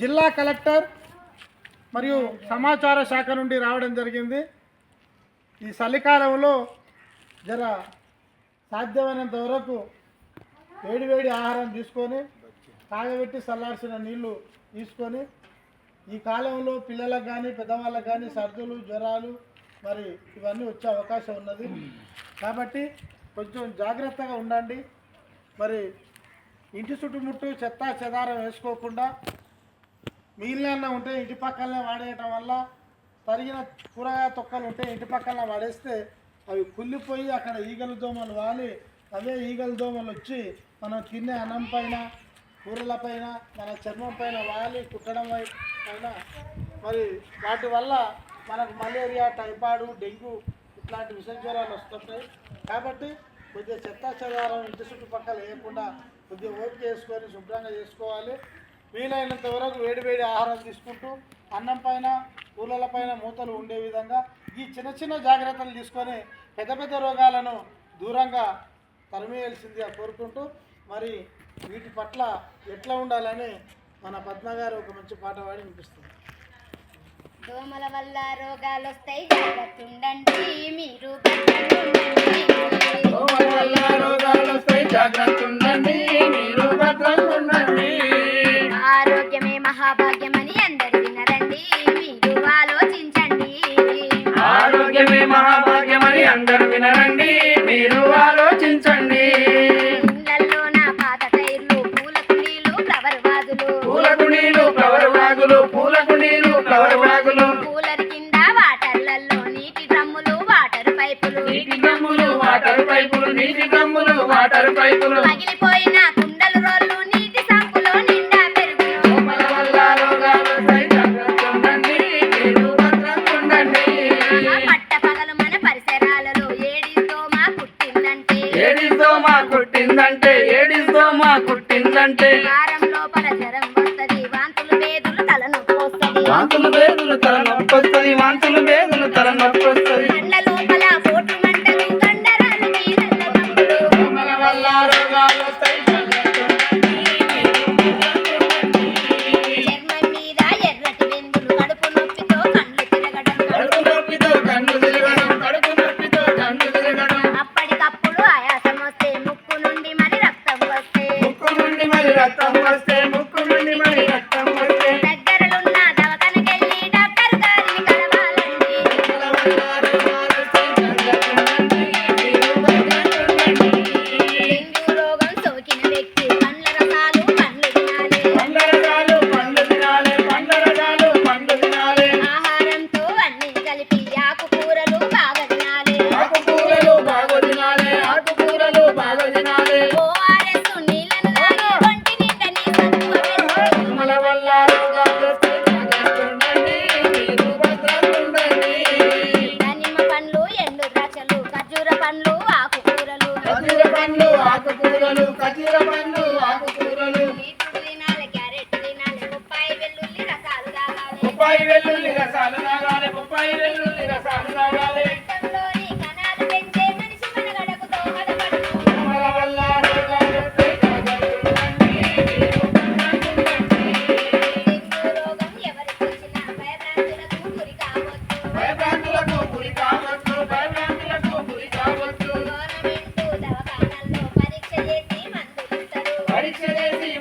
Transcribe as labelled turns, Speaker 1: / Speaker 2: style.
Speaker 1: జిల్లా కలెక్టర్ మరియు సమాచార శాఖ నుండి రావడం జరిగింది. ఈ చలికాలంలో జర సాధ్యమైనంత వరకు వేడివేడి ఆహారం తీసుకొని తాగబెట్టి చల్లార్చిన నీళ్ళు తీసుకొని ఈ కాలంలో పిల్లలకు కానీ పెద్దవాళ్ళకు కానీ సర్దులు జ్వరాలు మరి ఇవన్నీ వచ్చే అవకాశం ఉన్నది. కాబట్టి కొంచెం జాగ్రత్తగా ఉండండి. మరి ఇంటి చుట్టుముట్టు చెత్త చెదారం వేసుకోకుండా మిగిలిన ఉంటే ఇంటి పక్కనే వాడేయటం వల్ల తరిగిన కూరగాయ తొక్కలు ఉంటే ఇంటి పక్కన వాడేస్తే అవి కుళ్ళిపోయి అక్కడ ఈగల దోమలు వాలి. అవే ఈగల దోమలు వచ్చి మనం తినే అన్నం పైన కూరల పైన మన చర్మం పైన వాలి కుట్టడం పైన. మరి వాటి వల్ల మనకు మలేరియా టైఫాయిడ్ డెంగ్యూ ఇట్లాంటి విష జ్వరాలు వస్తుంటాయి. కాబట్టి కొద్దిగా చెత్త చెదారం ఇంటి చుట్టుపక్కల వేయకుండా కొద్దిగా ఓపిక చేసుకొని శుభ్రంగా చేసుకోవాలి. వీలైనంత వరకు వేడివేడి ఆహారం తీసుకుంటూ అన్నం పైన కూరల పైన మూతలు ఉండే విధంగా ఈ చిన్న చిన్న జాగ్రత్తలు తీసుకొని పెద్ద పెద్ద రోగాలను దూరంగా తరిమేయాల్సిందిగా కోరుకుంటూ మరి వీటి పట్ల ఎట్లా ఉండాలని మన పద్మ గారు ఒక మంచి పాట పాడి వినిపిస్తుంది
Speaker 2: దోమల వల్ల రోగాలు వస్తాయి జాగ్రత్త ఉండండి మీరు భద్రంగా ఉండండి.
Speaker 3: జాగ్రత్త ఉండండి మీరు
Speaker 2: ఆరోగ్యమే మహాభాగ్యమని అందరూ వినరండి. మీరు ఆలోచించండి. పూల కుండీలు ఫ్లవర్ వాజులు
Speaker 3: పూల కుండీలు ఫ్లవర్ బ్యాగులు
Speaker 2: కూలర్ కింద వాటర్లలో నీటి డ్రమ్ములు వాటర్ పైపులు.
Speaker 3: నీటి డ్రమ్ములు వాటర్ పైపులు నీటి డ్రమ్ములు వాటర్ పైపులు.
Speaker 2: పగిలిపోయిన మా
Speaker 3: కుట్టిందంటే ఏడిస్తో మా కుట్టిందంటే
Speaker 2: వాంతులు వేదులు
Speaker 3: తల నొప్పి వస్తుంది వాంతులు వేదులు
Speaker 2: దానిమ్మ పండ్లు ఎండు ద్రాక్షలు ఖర్జూర పండ్లు ఆకుకూరలు.
Speaker 3: ఖర్జూర పండ్లు ఆకుకూరలు ఖర్జూర పండ్లు ఆకుకూరలు.
Speaker 2: బీట్రూట్ తినాలి క్యారెట్ తినాలి బొప్పాయి వెల్లుల్లి రసాలు తాగాలి.
Speaker 3: బొప్పాయి వెల్లుల్లి தேசிய